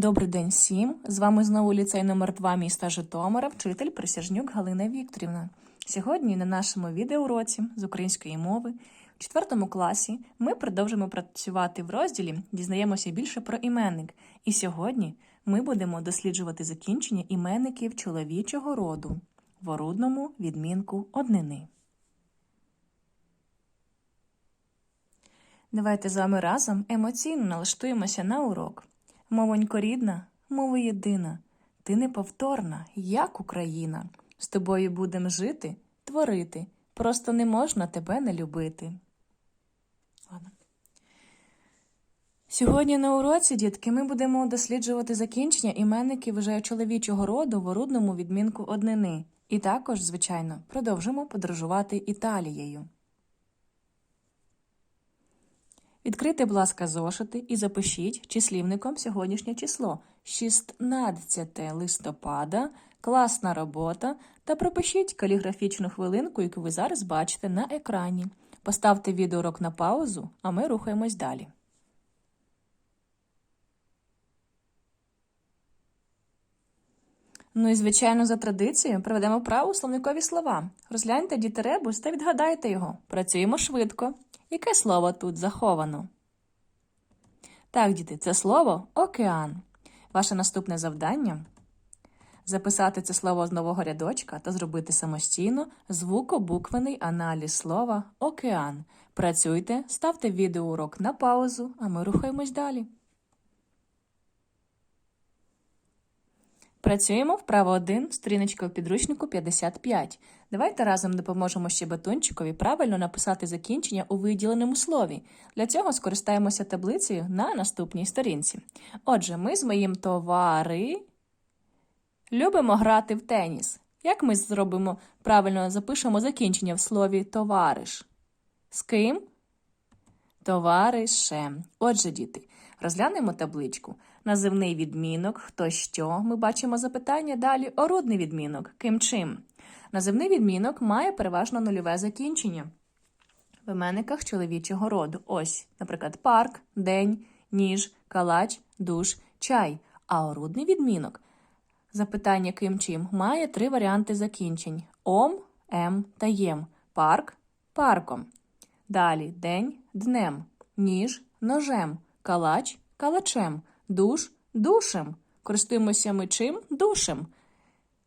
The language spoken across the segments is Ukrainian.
Добрий день всім! З вами знову ліцей номер 2 міста Житомира, вчитель Присяжнюк Галина Вікторівна. Сьогодні на нашому відеоуроці з української мови у 4 класі ми продовжимо працювати в розділі Дізнаємося більше про іменник. І сьогодні ми будемо досліджувати закінчення іменників чоловічого роду в орудному відмінку однини. Давайте з вами разом емоційно налаштуємося на урок. Мовонько рідна, мова єдина, ти неповторна, як Україна. З тобою будем жити, творити. Просто не можна тебе не любити. Ладно. Сьогодні на уроці, дітки, ми будемо досліджувати закінчення іменників вже чоловічого роду в орудному відмінку однини. І також, звичайно, продовжимо подорожувати Італією. Відкрийте, будь ласка, зошити і запишіть числівником сьогоднішнє число 16 листопада, класна робота та пропишіть каліграфічну хвилинку, яку ви зараз бачите на екрані. Поставте відеоурок на паузу, а ми рухаємось далі. Ну і, звичайно, за традицією проведемо вправу словникові слова. Розгляньте дітеребус та відгадайте його. Працюємо швидко. Яке слово тут заховано? Так, діти, це слово океан. Ваше наступне завдання записати це слово з нового рядочка та зробити самостійно звукобуквений аналіз слова океан. Працюйте, ставте відеоурок на паузу, а ми рухаємось далі. Працюємо вправо 1, сторіночка у підручнику 55. Давайте разом допоможемо ще батончикові правильно написати закінчення у виділеному слові. Для цього скористаємося таблицею на наступній сторінці. Отже, ми з моїм товари любимо грати в теніс. Як ми зробимо правильно запишемо закінчення в слові товариш? З ким? Товаришем. Отже, діти, розглянемо табличку. Називний відмінок, хто що. Ми бачимо запитання. Далі орудний відмінок. Ким чим. Називний відмінок має переважно нульове закінчення. В іменниках чоловічого роду. Ось, наприклад, парк, день, ніж, калач, душ, чай. А орудний відмінок. Запитання ким чим має три варіанти закінчень: ом, ем та єм. Парк парком. Далі день днем, ніж ножем, калач калачем, душ душем. Користуємося ми чим душем.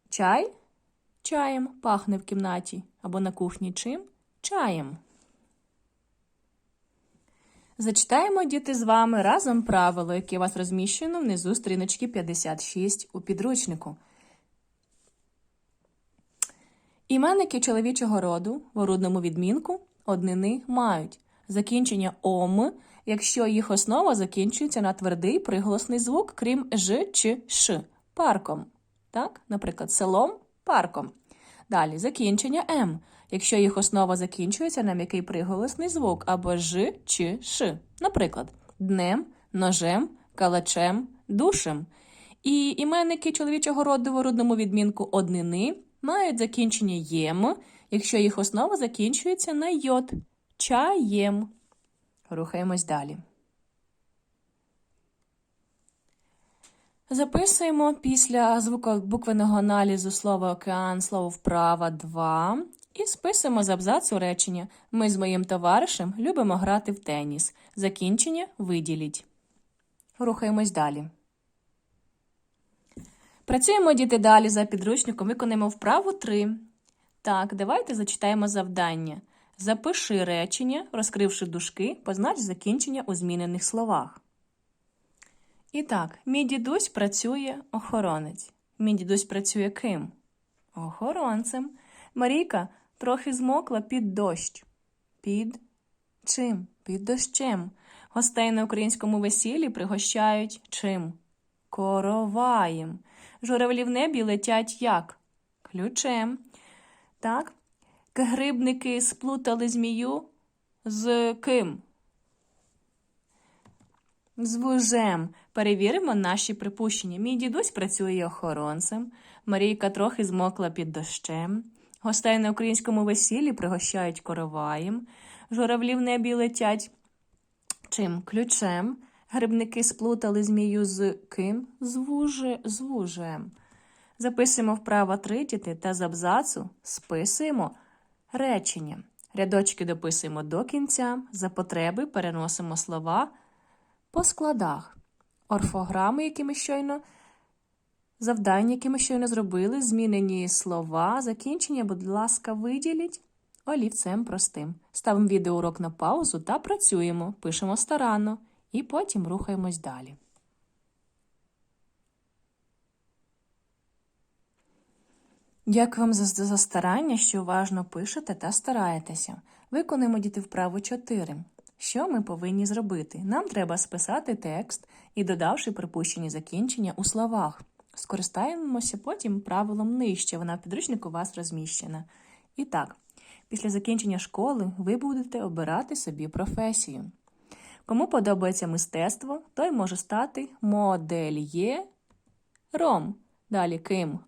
Чай чаєм пахне в кімнаті або на кухні чим чаєм. Зачитаємо діти з вами разом правило, яке у вас розміщено внизу сторіночки 56 у підручнику. Іменники чоловічого роду в орудному відмінку однини мають закінчення ом, якщо їх основа закінчується на твердий приголосний звук, крім ж чи ш парком. Так? Наприклад, селом парком. Далі закінчення м, якщо їх основа закінчується на м'який приголосний звук або ж чи ш. Наприклад, днем, ножем, калачем, душем. І іменники чоловічого роду в орудному відмінку однини мають закінчення єм, якщо їх основа закінчується на йод. Чаєм. Рухаємось далі. Записуємо після звукобуквеного аналізу слова океан, слово вправа 2 і списуємо з абзацу речення Ми з моїм товаришем любимо грати в теніс. Закінчення виділіть. Рухаємось далі. Працюємо діти далі за підручником, виконуємо вправу 3. Так, давайте зачитаємо завдання. Запиши речення, розкривши дужки, познач закінчення у змінених словах. І так, мій дідусь працює охоронець. Мій дідусь працює ким? Охоронцем. Марійка трохи змокла під дощ. Під чим? Під дощем. Гостей на українському весіллі пригощають чим? Короваєм. Журавлі в небі летять як? Ключем. Так? Грибники сплутали змію з ким? З вужем. Перевіримо наші припущення. Мій дідусь працює охоронцем, Марійка трохи змокла під дощем. Гостей на українському весіллі пригощають короваєм, журавлі в небі летять чим ключем, Грибники сплутали змію з ким? З, вуже, з вужем. Записуємо вправо три діти та з абзацу списуємо речення. Рядочки дописуємо до кінця, за потреби переносимо слова по складах. Орфограми, які ми щойно завдання, які ми щойно зробили, змінені слова, закінчення, будь ласка, виділіть олівцем простим. Ставимо відеоурок на паузу та працюємо, пишемо старанно і потім рухаємось далі. Дякую вам за, за старання, що уважно пишете та стараєтеся. Виконуємо діти вправу 4. Що ми повинні зробити? Нам треба списати текст і, додавши припущені закінчення у словах. Скористаємося потім правилом нижче, вона в підручнику у вас розміщена. І так, після закінчення школи ви будете обирати собі професію. Кому подобається мистецтво, той може стати модельєром. Далі ким?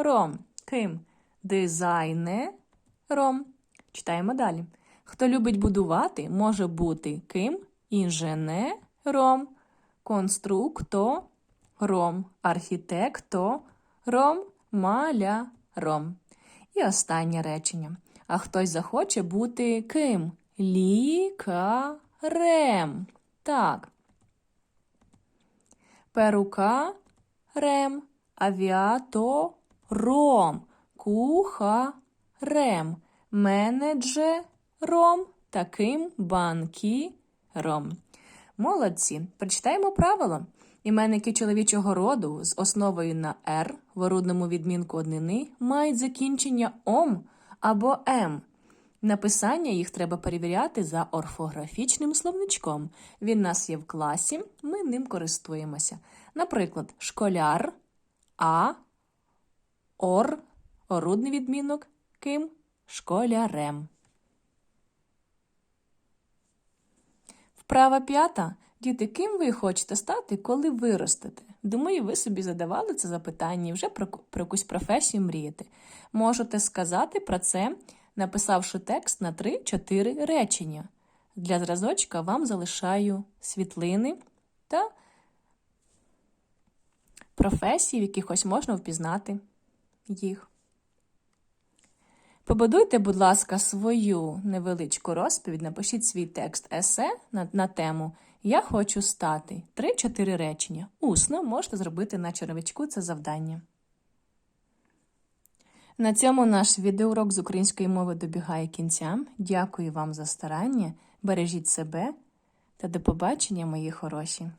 Актором. Ким? Дизайнером. Читаємо далі. Хто любить будувати, може бути ким? Інженером, конструктором, архітектором, маляром. І останнє речення. А хтось захоче бути ким? Лікарем. Так. Перукарем, авіатором, кухарем, менеджером, таким банкіром. Молодці. Прочитаємо правило. Іменники чоловічого роду з основою на «р» в орудному відмінку однини мають закінчення ом або м. Написання їх треба перевіряти за орфографічним словничком. Він нас є в класі, ми ним користуємося. Наприклад, школяр, а, ор, орудний відмінок, ким, школярем. Вправа п'ята. Діти, ким ви хочете стати, коли виростете? Думаю, ви собі задавали це запитання і вже про, про якусь професію мрієте. Можете сказати про це, написавши текст на 3-4 речення. Для зразочка вам залишаю світлини та професії, в якихось можна впізнати їх. Побудуйте, будь ласка, свою невеличку розповідь, напишіть свій текст есе на, на тему Я хочу стати. Три-чотири речення. Усно можете зробити на червячку це завдання. На цьому наш відеоурок з української мови добігає кінця. Дякую вам за старання. Бережіть себе та до побачення, мої хороші!